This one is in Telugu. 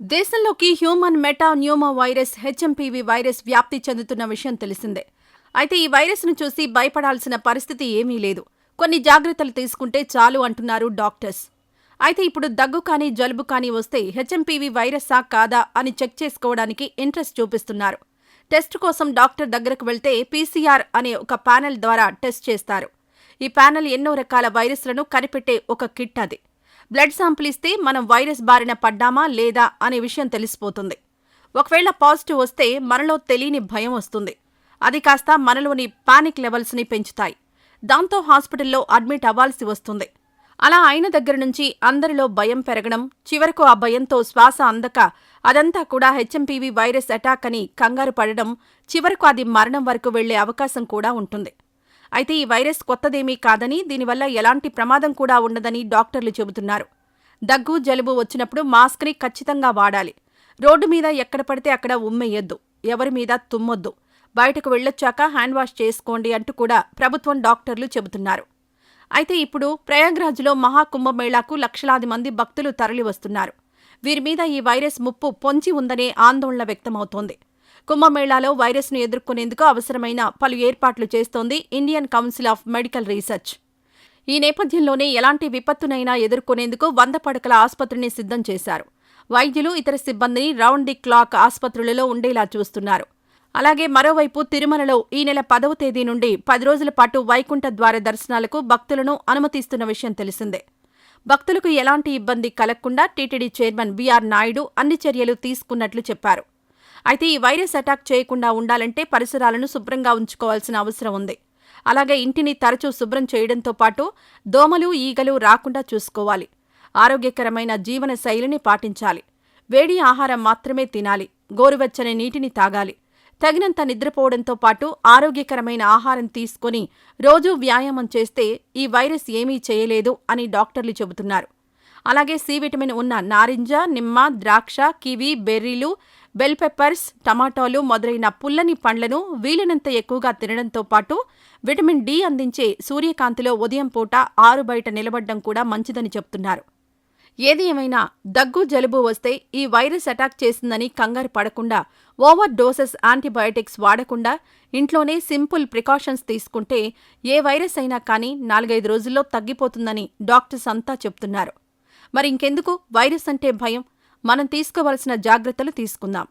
దేశంలోకి human meta pneumo virus HMPV virus వ్యాప్తి చెందుతున్న విషయం తెలిసిందే. అయితే ఈ వైరస్ను చూసి భయపడాల్సిన పరిస్థితి ఏమీ లేదు. కొన్ని జాగ్రత్తలు తీసుకుంటే చాలు అంటున్నారు డాక్టర్స్. అయితే ఇప్పుడు దగ్గు కానీ జలుబు కానీ వస్తే హెచ్ఎంపీవీ వైరస్సా కాదా అని చెక్ చేసుకోవడానికి ఇంట్రెస్ట్ చూపిస్తున్నారు. టెస్ట్ కోసం డాక్టర్ దగ్గరకు వెళ్తే పీసీఆర్ అనే ఒక ప్యానెల్ ద్వారా టెస్ట్ చేస్తారు. ఈ ప్యానెల్ ఎన్నో రకాల వైరస్లను కనిపెట్టే ఒక కిట్ అది. బ్లడ్ శాంపిల్ ఇస్తే మనం వైరస్ బారిన పడ్డామా లేదా అనే విషయం తెలిసిపోతుంది. ఒకవేళ పాజిటివ్ వస్తే మనలో తెలియని భయం వస్తుంది. అది కాస్త మనలోని పానిక్ లెవెల్స్ని పెంచుతాయి. దాంతో హాస్పిటల్లో అడ్మిట్ అవ్వాల్సి వస్తుంది. అలా అయిన దగ్గర నుంచి అందరిలో భయం పెరగడం చివరకు ఆ భయంతో శ్వాస అందక అదంతా కూడా హెచ్ఎంపీవీ వైరస్ అటాక్ అని కంగారు పడడం చివరకు అది మరణం వరకు వెళ్ళే అవకాశం కూడా ఉంటుంది. అయితే ఈ వైరస్ కొత్తదేమీ కాదని దీనివల్ల ఎలాంటి ప్రమాదం కూడా ఉండదని డాక్టర్లు చెబుతున్నారు. దగ్గు జలుబు వచ్చినప్పుడు మాస్క్ని ఖచ్చితంగా వాడాలి. రోడ్డు మీద ఎక్కడ పడితే అక్కడ ఉమ్మెయ్యొద్దు ఎవరి మీద తుమ్మొద్దు. బయటకు వెళ్ళొచ్చాక హ్యాండ్ వాష్ చేసుకోండి అంటూ కూడా ప్రభుత్వం డాక్టర్లు చెబుతున్నారు. అయితే ఇప్పుడు ప్రయాగ్రాజ్లో మహాకుంభమేళాకు లక్షలాది మంది భక్తులు తరలివస్తున్నారు. వీరి మీద ఈ వైరస్ ముప్పు పొంచి ఉందనే ఆందోళన వ్యక్తమవుతోంది. కుంభమేళాలో వైరస్ను ఎదుర్కొనేందుకు అవసరమైన పలు ఏర్పాట్లు చేస్తోంది Indian Council of Medical Research. ఈ నేపథ్యంలోనే ఎలాంటి విపత్తునైనా ఎదుర్కొనేందుకు వంద పడకల ఆసుపత్రిని సిద్ధం చేశారు. వైద్యులు ఇతర సిబ్బందిని రౌండ్ ది క్లాక్ ఆసుపత్రులలో ఉండేలా చూస్తున్నారు. అలాగే మరోవైపు తిరుమలలో ఈ నెల పదవ తేదీ నుండి పది రోజుల పాటు వైకుంఠ ద్వార దర్శనాలకు భక్తులను అనుమతిస్తున్న విషయం తెలిసిందే. భక్తులకు ఎలాంటి ఇబ్బంది కలగకుండా టీటీడీ చైర్మన్ బీఆర్ నాయుడు అన్ని చర్యలు తీసుకున్నట్లు చెప్పారు. అయితే ఈ వైరస్ అటాక్ చేయకుండా ఉండాలంటే పరిసరాలను శుభ్రంగా ఉంచుకోవాల్సిన అవసరం ఉంది. అలాగే ఇంటిని తరచూ శుభ్రం చేయడంతో పాటు దోమలు ఈగలు రాకుండా చూసుకోవాలి. ఆరోగ్యకరమైన జీవన శైలిని పాటించాలి. వేడి ఆహారం మాత్రమే తినాలి. గోరువెచ్చని నీటిని తాగాలి. తగినంత నిద్రపోవడంతో పాటు ఆరోగ్యకరమైన ఆహారం తీసుకొని రోజూ వ్యాయామం చేస్తే ఈ వైరస్ ఏమీ చేయలేదు అని డాక్టర్లు చెబుతున్నారు. అలాగే సి విటమిన్ ఉన్న నారింజ నిమ్మ ద్రాక్ష కివి బెర్రీలు బెల్ పెప్పర్స్ టమాటాలు మొదలైన పుల్లని పండ్లను వీలైనంత ఎక్కువగా తినడంతో పాటు విటమిన్ డి అందించే సూర్యకాంతిలో ఉదయం పూట ఆరు బయట నిలబడ్డం కూడా మంచిదని చెప్తున్నారు. ఏది ఏమైనా దగ్గు జలుబు వస్తే ఈ వైరస్ అటాక్ చేసిందని కంగారు పడకుండా ఓవర్ డోసెస్ యాంటీబయాటిక్స్ వాడకుండా ఇంట్లోనే సింపుల్ ప్రికాషన్స్ తీసుకుంటే ఏ వైరస్ అయినా కానీ నాలుగైదు రోజుల్లో తగ్గిపోతుందని డాక్టర్స్ అంతా చెప్తున్నారు. మరి ఇంకెందుకు? వైరస్ అంటే భయం. మనం తీసుకోవలసిన జాగ్రత్తలు తీసుకుందాం.